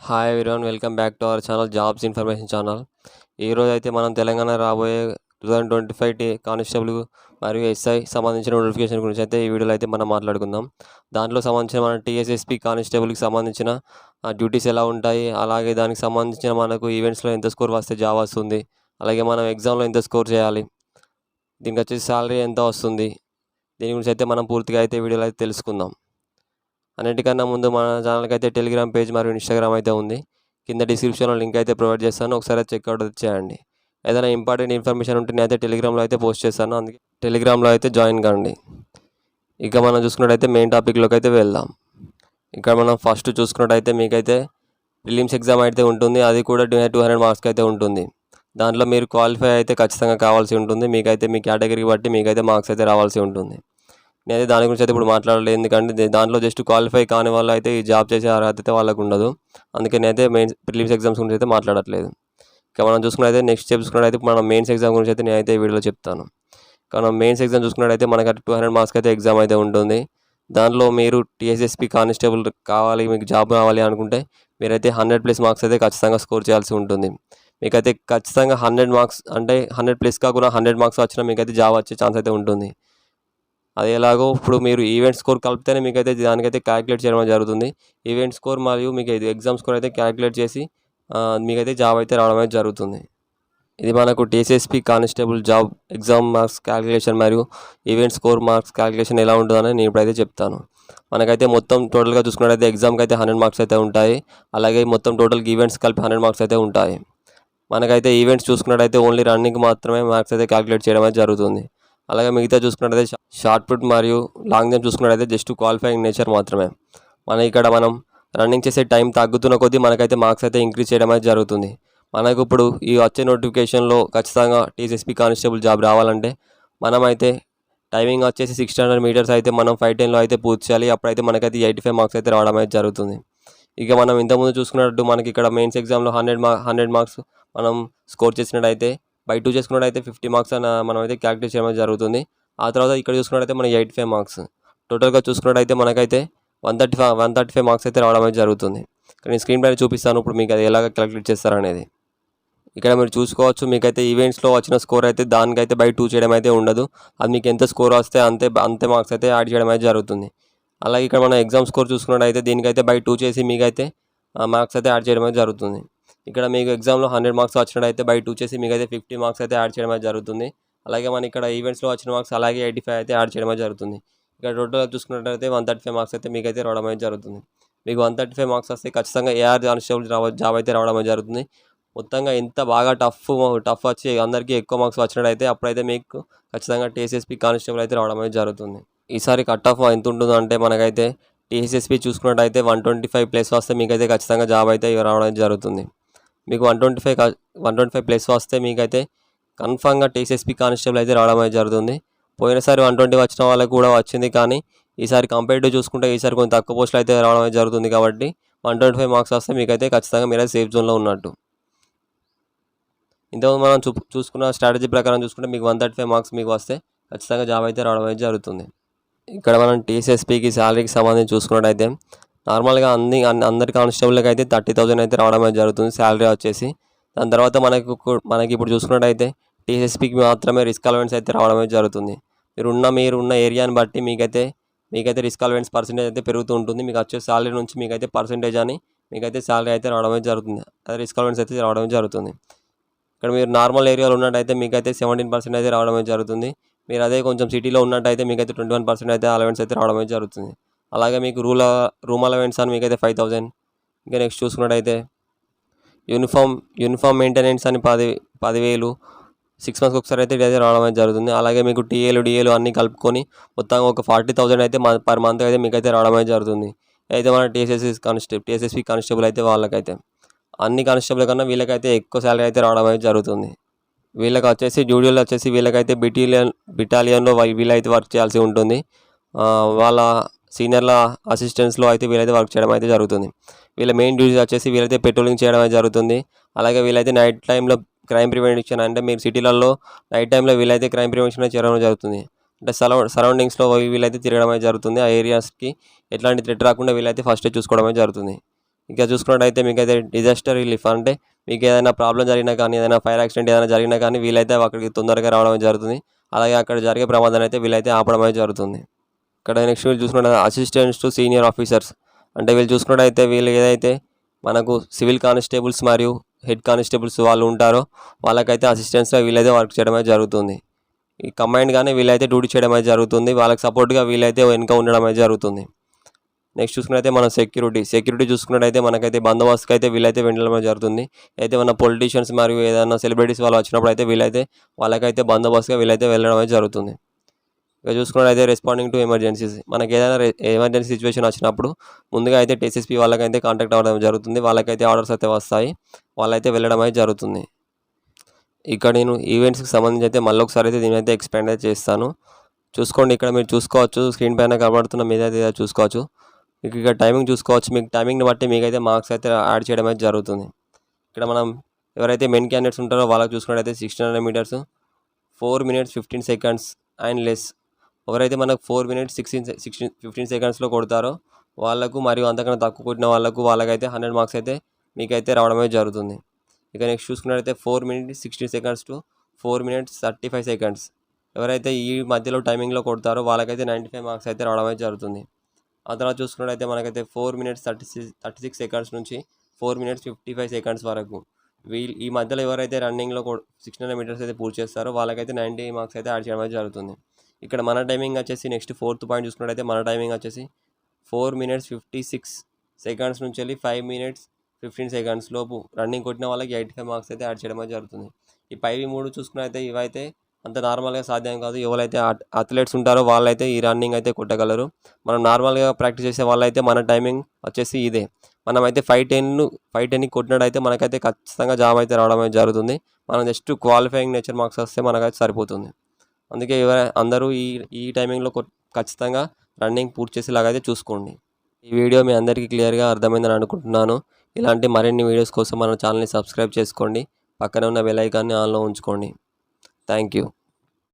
Hi everyone welcome back to our channel jobs information channel ఈరోజు అయితే మనం తెలంగాణ రాబోయే two thousand twenty five T constable మరియు SI సంబంధించిన నోటిఫికేషన్ గురించి అయితే ఈ వీడియోలో అయితే మనం మాట్లాడుకుందాం. దాంట్లో సంబంధించిన మన టీఎస్ఎస్పి కానిస్టేబుల్కి సంబంధించిన డ్యూటీస్ ఎలా ఉంటాయి అలాగే దానికి సంబంధించిన మనకు ఈవెంట్స్లో ఎంత స్కోర్ వస్తే జాబ్ వస్తుంది అలాగే మనం ఎగ్జామ్లో ఎంత స్కోర్ చేయాలి దీనికి వచ్చేసి శాలరీ ఎంత వస్తుంది దీని గురించి అయితే మనం పూర్తిగా అయితే వీడియోలో అయితే తెలుసుకుందాం. అన్నిటికన్నా ముందు మన ఛానల్కి అయితే టెలిగ్రామ్ పేజ్ మరియు ఇన్స్టాగ్రామ్ అయితే ఉంది. కింద డిస్క్రిప్షన్లో లింక్ అయితే ప్రొవైడ్ చేస్తాను. ఒకసారి చెక్అవుట్ చేయండి. ఏదైనా ఇంపార్టెంట్ ఇన్ఫర్మేషన్ ఉంటే నేను అయితే టెలిగ్రామ్లో అయితే పోస్ట్ చేస్తాను. అందుకే టెలిగ్రామ్లో అయితే జాయిన్ కండి. ఇక మనం చూసుకున్నట్టయితే మెయిన్ టాపిక్లోకి అయితే వెళ్దాం. ఇక్కడ మనం ఫస్ట్ చూసుకున్నట్టయితే మీకైతే ప్రిలిమ్స్ ఎగ్జామ్ అయితే ఉంటుంది. అది కూడా టూ హండ్రెడ్ మార్క్స్కి అయితే ఉంటుంది. దాంట్లో మీరు క్వాలిఫై అయితే ఖచ్చితంగా కావాల్సి ఉంటుంది. మీకైతే మీ కేటగిరీ బట్టి మీకైతే మార్క్స్ అయితే రావాల్సి ఉంటుంది. నేనైతే దాని గురించి అయితే ఇప్పుడు మాట్లాడలేదు. ఎందుకంటే దాంట్లో జస్ట్ క్వాలిఫై కాని వాళ్ళు అయితే ఈ జాబ్ చేసే అర్హత అయితే వాళ్ళకు ఉండదు అందుకే నేనైతే మెయిన్ ప్రిలిమ్స్ ఎగ్జామ్స్ గురించి అయితే మాట్లాడట్లేదు. ఇక మనం చూసుకున్నట్టయితే నెక్స్ట్ చూసుకున్నట్టయితే మనం మెయిన్స్ ఎగ్జామ్ గురించి అయితే నేనైతే వీడియోలో చెప్తాను. కానీ మెయిన్స్ ఎగ్జామ్ చూసుకున్నట్టయితే మనకి టూ హండ్రెడ్ మార్క్స్కి అయితే ఎగ్జామ్ అయితే ఉంటుంది. దాంట్లో మీరు టీఎస్ఎస్పి కానిస్టేబుల్ కావాలి మీకు జాబ్ రావాలి అనుకుంటే మీరైతే హండ్రెడ్ ప్లస్ మార్క్స్ అయితే ఖచ్చితంగా స్కోర్ చేయాల్సి ఉంటుంది. మీకైతే ఖచ్చితంగా హండ్రెడ్ మార్క్స్ అంటే హండ్రెడ్ ప్లస్ కాకుండా హండ్రెడ్ మార్క్స్ వచ్చినా మీకైతే జాబ్ వచ్చే ఛాన్స్ అయితే ఉంటుంది. అది ఎలాగో ఇప్పుడు మీరు ఈవెంట్ స్కోర్ కలిపితేనే మీకైతే దానికైతే క్యాలిక్యులేట్ చేయడం జరుగుతుంది. ఈవెంట్ స్కోర్ మరియు మీకు ఎగ్జామ్ స్కోర్ అయితే క్యాలిక్యులేట్ చేసి మీకైతే జాబ్ అయితే రావడం అయితే జరుగుతుంది. ఇది మనకు TCSP constable job exam marks calculation మరియు ఈవెంట్ స్కోర్ మార్క్స్ క్యాలిక్యులేషన్ ఎలా ఉంటుందని నేను ఇప్పుడైతే చెప్తాను. మనకైతే మొత్తం టోటల్గా చూసుకున్నట్టయితే ఎగ్జామ్కి అయితే హండ్రెడ్ మార్క్స్ అయితే ఉంటాయి. అలాగే మొత్తం టోటల్ ఈవెంట్స్ కలిపి హండ్రెడ్ మార్క్స్ అయితే ఉంటాయి. మనకైతే ఈవెంట్స్ చూసుకున్నట్టయితే ఓన్లీ రన్నింగ్ మాత్రమే మార్క్స్ అయితే క్యాలిక్యులేట్ చేయడం అయితే జరుగుతుంది. అలాగే మిగతా చూసుకున్నట్టయితే షార్ట్ పుట్ మరియు లాంగ్ జంప్ చూసుకున్నట్టయితే జస్ట్ క్వాలిఫైయింగ్ నేచర్ మాత్రమే. మన ఇక్కడ మనం రన్నింగ్ చేసే టైం తగ్గుతున్న కొద్దీ మనకైతే మార్క్స్ అయితే ఇంక్రీజ్ చేయడం అయితే జరుగుతుంది. మనకు ఇప్పుడు ఈ వచ్చే నోటిఫికేషన్లో ఖచ్చితంగా టీసీఎస్పీ కానిస్టేబుల్ జాబ్ రావాలంటే మనమైతే టైమింగ్ వచ్చేసి సిక్స్ హండ్రెడ్ మీటర్స్ అయితే మనం ఫైవ్ టెన్లో అయితే పూర్తి చేయాలి. అప్పుడైతే మనకైతే ఎయిటీ ఫైవ్ మార్క్స్ అయితే రావడం అయితే జరుగుతుంది. ఇక మనం ఇంతకుముందు చూసుకున్నట్టు మనకి ఇక్కడ మెయిన్స్ ఎగ్జామ్లో హండ్రెడ్ మార్క్ హండ్రెడ్ మార్క్స్ మనం స్కోర్ చేసినట్టయితే బై టూ చేసుకున్నట్టయితే ఫిఫ్టీ మార్క్స్ అని మనం అయితే క్యాలిక్యులేట్ చేయడం జరుగుతుంది. ఆ తర్వాత ఇక్కడ చూసుకున్నట్టయితే మనకి ఎయిట్ ఫైవ్ మార్క్స్. టోటల్గా చూసుకున్నట్టయితే మనకైతే one thirty five one thirty five marks అయితే రావడం అయితే జరుగుతుంది. ఇక్కడ నేను స్క్రీన్ పైన చూపిస్తాను ఇప్పుడు మీకు అది ఎలాగ క్యాలిక్యులేట్ చేస్తారనేది ఇక్కడ మీరు చూసుకోవచ్చు మీకైతే ఈవెంట్స్లో వచ్చిన స్కోర్ అయితే దానికైతే బై టూ చేయడం అయితే ఉండదు. అది మీకు ఎంత స్కోర్ వస్తే అంతే అంతే మార్క్స్ అయితే యాడ్ చేయడం అయితే జరుగుతుంది. అలాగే ఇక్కడ మనం ఎగ్జామ్ స్కోర్ చూసుకున్నట్టయితే దీనికైతే బై టూ చేసి మీకైతే మార్క్స్ అయితే యాడ్ చేయడం అయితే జరుగుతుంది. ఇక్కడ మీకు ఎగ్జామ్లో హండ్రెడ్ మార్క్స్ వచ్చినట్టయితే బై టూ చేసి మీకు అయితే ఫిఫ్టీ మార్క్స్ అయితే యాడ్ చేయడం జరుగుతుంది. అలాగే మన ఇక్కడ ఈవెంట్స్లో వచ్చిన మార్క్స్ అలాగే ఎయిటీ ఫైవ్ అయితే యాడ్ చేయడం జరుగుతుంది. ఇక్కడ టోటల్ చూసుకున్నట్టయితే వన్ థర్టీ ఫైవ్ మార్క్స్ అయితే మీకైతే రావడం జరుగుతుంది. మీకు వన్ థర్టీ ఫైవ్ మార్క్స్ వస్తే ఖచ్చితంగా ఏఆర్ కానిస్టేబుల్ రావ జాబ్ అయితే రావడం జరుగుతుంది. మొత్తంగా ఎంత బాగా టఫ్ టఫ్ వచ్చి అందరికీ ఎక్కువ మార్క్స్ వచ్చినట్టయితే అప్పుడైతే మీకు ఖచ్చితంగా టీఎస్ఎస్పీ కానిస్టేబుల్ అయితే రావడం జరుగుతుంది. ఈసారి కట్ ఆఫ్ ఎంత ఉంటుందో అంటే మనకైతే టీఎస్ఎస్పీ చూసుకున్నట్టయితే వన్ ట్వంటీ ఫైవ్ ప్లస్ వస్తే మీకైతే ఖచ్చితంగా జాబ్ అయితే రావడం జరుగుతుంది. మీకు one twenty five one twenty five plus వస్తే మీకైతే కన్ఫామ్గా టీసీఎస్పీ కానిస్టేబుల్ అయితే రావడం అయితే జరుగుతుంది. పోయినసారి వన్ ట్వంటీ వచ్చిన వాళ్ళకి కూడా వచ్చింది కానీ ఈసారి కంపేరిటివ్ చూసుకుంటే ఈసారి కొంచెం తక్కువ పోస్టులు అయితే రావడం అయితే జరుగుతుంది కాబట్టి వన్ ట్వంటీ ఫైవ్ మార్క్స్ వస్తే మీకైతే ఖచ్చితంగా మీరైతే సేఫ్ జోన్లో ఉన్నట్టు. ఇంతకుముందు మనం చూ చూసుకున్న స్ట్రాటజీ ప్రకారం చూసుకుంటే మీకు వన్ థర్టీ ఫైవ్ మార్క్స్ మీకు వస్తే ఖచ్చితంగా జాబ్ అయితే రావడం అయితే జరుగుతుంది. ఇక్కడ మనం టీసీఎస్పీకి శాలరీకి సంబంధించి చూసుకున్నట్టయితే నార్మల్గా అన్ని అందరి కానిస్టేబుల్కి అయితే థర్టీ థౌజండ్ అయితే రావడం జరుగుతుంది శాలరీ వచ్చేసి. దాని తర్వాత మనకు మనకి ఇప్పుడు చూసుకున్నట్టయితే టీఎస్ఎస్పీకి మాత్రమే రిస్క్ అలవెన్స్ అయితే రావడం జరుగుతుంది. మీరు ఉన్న మీరు ఉన్న ఏరియాని బట్టి మీకైతే మీకైతే రిస్క్ అలవెన్స్ పర్సెంటేజ్ అయితే పెరుగుతూ ఉంటుంది. మీకు వచ్చే శాలరీ నుంచి మీకైతే పర్సెంటేజ్ అని మీకైతే శాలరీ అయితే రావడం జరుగుతుంది. అదే రిస్క్ అలవెన్స్ అయితే రావడం జరుగుతుంది. ఇక్కడ మీరు నార్మల్ ఏరియాలో ఉన్నట్టయితే మీకైతే సెవెంటీన్ పర్సెంట్ అయితే రావడం జరుగుతుంది. మీరు అదే కొంచెం సిటీలో ఉన్నట్టయితే మీకైతే ట్వంటీ వన్ పర్సెంట్ అయితే అలవెన్స్ అయితే రావడం జరుగుతుంది. అలాగే మీకు రూల రూమ్ అలవెన్స్ అని మీకైతే ఫైవ్ థౌజండ్ ఇంకా నెక్స్ట్ చూసుకున్నట్టయితే యూనిఫామ్ యూనిఫామ్ మెయింటెనెన్స్ అని పది పదివేలు. సిక్స్ మంత్స్కి ఒకసారి అయితే ఇదైతే రావడం అయితే జరుగుతుంది. అలాగే మీకు టీఏలు డిఏలు అన్నీ కలుపుకొని మొత్తం ఒక ఫార్టీ థౌజండ్ అయితే పర్ మంత్ అయితే మీకైతే రావడం అయితే జరుగుతుంది. అయితే మన టీఎస్ఎస్సి కానిస్టేబుల్ టీఎస్ఎస్పి కానిస్టేబుల్ అయితే వాళ్ళకైతే. అన్ని కానిస్టేబుల్ కన్నా వీళ్ళకైతే ఎక్కువ శాలరీ అయితే రావడం అయితే జరుగుతుంది. వీళ్ళకి వచ్చేసి జూడియోలో వచ్చేసి వీళ్ళకైతే బిటాలియన్ బిటాలియన్లో వై- వీళ్ళైతే వర్క్ చేయాల్సి ఉంటుంది. వాళ్ళ సీనియర్ల అసిస్టెంట్స్లో అయితే వీళ్ళైతే వర్క్ చేయడం అయితే జరుగుతుంది. వీళ్ళ మెయిన్ డ్యూటీస్ వచ్చేసి వీళ్ళైతే పెట్రోలింగ్ చేయడం అయితే జరుగుతుంది. అలాగే వీళ్ళైతే నైట్ టైంలో క్రైమ్ ప్రివెన్షన్ అంటే మీరు సిటీలలో నైట్ టైంలో వీళ్ళైతే క్రైమ్ ప్రివెన్షన్ చేయడం జరుగుతుంది. అంటే సరౌ సరౌండింగ్స్లో వీళ్ళైతే తిరగడం అయితే జరుగుతుంది. ఆ ఏరియాస్కి ఎట్లాంటి థ్రెట్ రాకుండా వీళ్ళైతే ఫస్ట్ చూసుకోవడం అయితే జరుగుతుంది. ఇంకా చూసుకున్నట్టయితే మీకైతే డిజాస్టర్ రిలీఫ్ అంటే మీకు ఏదైనా ప్రాబ్లం జరిగినా కానీ ఏదైనా ఫైర్ యాక్సిడెంట్ ఏదైనా జరిగినా కానీ వీళ్ళైతే అక్కడికి తొందరగా రావడం జరుగుతుంది. అలాగే అక్కడ జరిగే ప్రమాదాన్ని అయితే వీళ్ళైతే ఆపడం అయితే జరుగుతుంది. ఇక్కడ నెక్స్ట్ వీళ్ళు చూసుకున్నట్టు అసిస్టెంట్స్ టు సీనియర్ ఆఫీసర్స్ అంటే వీళ్ళు చూసుకున్నట్టయితే వీళ్ళు ఏదైతే మనకు సివిల్ కానిస్టేబుల్స్ మరియు హెడ్ కానిస్టేబుల్స్ వాళ్ళు ఉంటారో వాళ్ళకైతే అసిస్టెంట్స్గా వీళ్ళైతే వర్క్ చేయడం అయితే జరుగుతుంది. ఈ కంబైన్డ్గానే వీళ్ళైతే డ్యూటీ చేయడం అయితే జరుగుతుంది. వాళ్ళకి సపోర్ట్గా వీళ్ళైతే వెనుక ఉండడం అయితే జరుగుతుంది. నెక్స్ట్ చూసుకున్నట్టయితే మన సెక్యూరిటీ సెక్యూరిటీ చూసుకున్నట్టయితే మనకైతే బందోబస్తుకి అయితే వీళ్ళైతే వెళ్ళడం జరుగుతుంది. అయితే మన పొలిటీషియన్స్ మరియు ఏదైనా సెలబ్రిటీస్ వాళ్ళు వచ్చినప్పుడు అయితే వీళ్ళైతే వాళ్ళకైతే బందోబస్తుగా వీళ్ళైతే వెళ్ళడం అయితే జరుగుతుంది. ఇక చూసుకున్నట్టయితే రెస్పాండింగ్ టు ఎమర్జెన్సీస్ మనకి ఏదైనా ఎమర్జెన్సీ సిచ్యువేషన్ వచ్చినప్పుడు ముందుగా అయితే టీసీఎస్పీ వాళ్ళకైతే కాంటాక్ట్ అవ్వడం జరుగుతుంది. వాళ్ళకైతే ఆర్డర్స్ అయితే వస్తాయి. వాళ్ళైతే వెళ్ళడం అయితే జరుగుతుంది. ఇక్కడ నేను ఈవెంట్స్కి సంబంధించి అయితే మళ్ళీ ఒకసారి అయితే దీని అయితే ఎక్స్పాండ్ అయితే చేస్తాను. చూసుకోండి ఇక్కడ మీరు చూసుకోవచ్చు. స్క్రీన్ పైన కనబడుతున్న మీద అయితే చూసుకోవచ్చు. మీకు ఇక్కడ టైమింగ్ చూసుకోవచ్చు. మీకు టైమింగ్ని బట్టి మీకైతే మార్క్స్ అయితే యాడ్ చేయడం అయితే జరుగుతుంది. ఇక్కడ మనం ఎవరైతే మెయిన్ క్యాండిడేట్స్ ఉంటారో వాళ్ళకి చూసుకున్నట్టయితే sixteen hundred metres four minutes fifteen seconds and less ఎవరైతే మనకు four minutes sixteen sixteen fifteen సెకండ్స్లో కొడతారో వాళ్ళకు మరియు అంతకన్నా తక్కువ కొట్టిన వాళ్ళకు వాళ్ళకైతే హండ్రెడ్ మార్క్స్ అయితే మీకైతే రావడమే జరుగుతుంది. ఇక నెక్స్ట్ చూసుకున్నట్టయితే four minutes sixteen seconds to four minutes thirty five seconds. ఎవరైతే ఈ మధ్యలో టైమింగ్లో కొడతారో వాళ్ళకైతే నైంటీ ఫైవ్ మార్క్స్ అయితే రావడమే జరుగుతుంది. ఆ తర్వాత చూసుకున్నట్టయితే మనకైతే four minutes thirty six thirty six seconds నుంచి four minutes fifty five seconds వరకు వీళ్ళు ఈ మధ్యలో ఎవరైతే రన్నింగ్లో సిక్స్ హండ్రెడ్ మీటర్స్ అయితే పూర్తి చేస్తారో వాళ్ళకైతే నైంటీ మార్క్స్ అయితే యాడ్ చేయడం జరుగుతుంది. ఇక్కడ మన టైమింగ్ వచ్చేసి నెక్స్ట్ ఫోర్త్ పాయింట్ చూసుకున్నట్టయితే మన టైమింగ్ వచ్చేసి four minutes fifty six seconds నుంచి వెళ్ళి ఫైవ్ మినిట్స్ ఫిఫ్టీన్ సెకండ్స్ లోపు రన్నింగ్ కొట్టిన వాళ్ళకి ఎయిటీ ఫైవ్ మార్క్స్ అయితే యాడ్ చేయడం జరుగుతుంది. ఈ పైవి మూడు చూసుకున్నట్టయితే ఇవైతే అంత నార్మల్గా సాధ్యం కాదు. ఎవరైతే అథ్లెట్స్ ఉంటారో వాళ్ళైతే ఈ రన్నింగ్ అయితే కొట్టగలరు. మనం నార్మల్గా ప్రాక్టీస్ చేసే వాళ్ళైతే మన టైమింగ్ వచ్చేసి ఇదే. మనమైతే ఫైవ్ టెన్ ఫైవ్ టెన్కి కొట్టినట్టయితే మనకైతే ఖచ్చితంగా జాబ్ అయితే రావడం జరుగుతుంది. మనం జస్ట్ క్వాలిఫైయింగ్ నేచర్ మార్క్స్ వస్తే మనకైతే సరిపోతుంది. అందుకే అందరూ ఈ ఈ టైమింగ్లో ఖచ్చితంగా రన్నింగ్ పూర్తి చేసేలాగా అయితే చూసుకోండి. ఈ వీడియో మీ అందరికీ క్లియర్గా అర్థమైందని అనుకుంటున్నాను. ఇలాంటి మరిన్ని వీడియోస్ కోసం మన ఛానల్ని సబ్స్క్రైబ్ చేసుకోండి. పక్కన ఉన్న బెల్ ఐకాన్ని ఆన్లో ఉంచుకోండి. Thank you